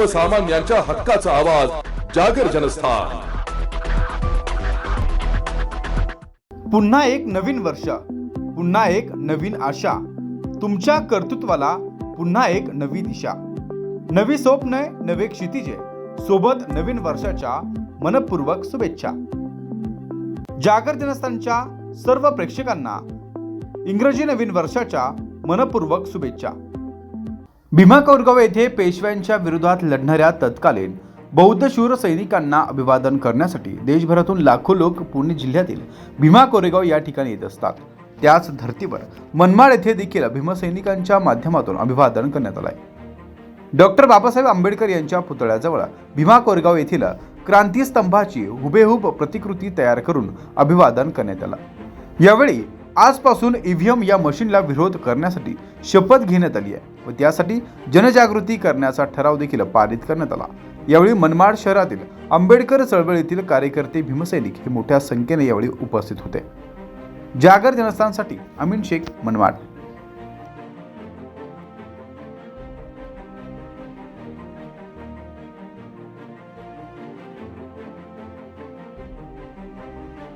सर्वसामान्यांच्या हक्काचा आवाज जागर जनस्थान. पुन्हा एक नवीन वर्ष पुन्हा एक नवीन आशा. तुमच्या कर्तृत्वाला पुन्हा एक नवी दिशा. नवी स्वप्न नवे क्षितिजे. सोबत नवीन वर्षाच्या मनपूर्वक शुभेच्छा. जागर जनस्थानच्या सर्व प्रेक्षकांना इंग्रजी नवीन वर्षाच्या मनपूर्वक शुभेच्छा. भीमा कोरगाव येथे पेशव्यांच्या विरोधात लढणाऱ्या तत्कालीन बौद्ध शूर सैनिकांना अभिवादन करण्यासाठी देशभरातून लाखो लोक पुणे जिल्ह्यातील भीमा कोरेगाव या ठिकाणी येत असतात. त्याच धर्तीवर मनमाड येथे देखील भीमसैनिकांच्या माध्यमातून अभिवादन करण्यात आलं आहे डॉक्टर बाबासाहेब आंबेडकर यांच्या पुतळ्याजवळ भीमा कोरेगाव येथील क्रांतीस्तंभाची हुबेहूब प्रतिकृती तयार करून अभिवादन करण्यात आलं. यावेळी आजपासून ईव्हीएम या मशीनला विरोध करण्यासाठी शपथ घेण्यात आली आहे व त्यासाठी जनजागृती करण्याचा ठराव देखील पारित करण्यात आला. यावेळी मनमाड शहरातील आंबेडकर चळवळीतील कार्यकर्ते भीमसैनिक हे मोठ्या संख्येने यावेळी उपस्थित होते. जागर जनस्थानसाठी अमीन शेख मनमाड.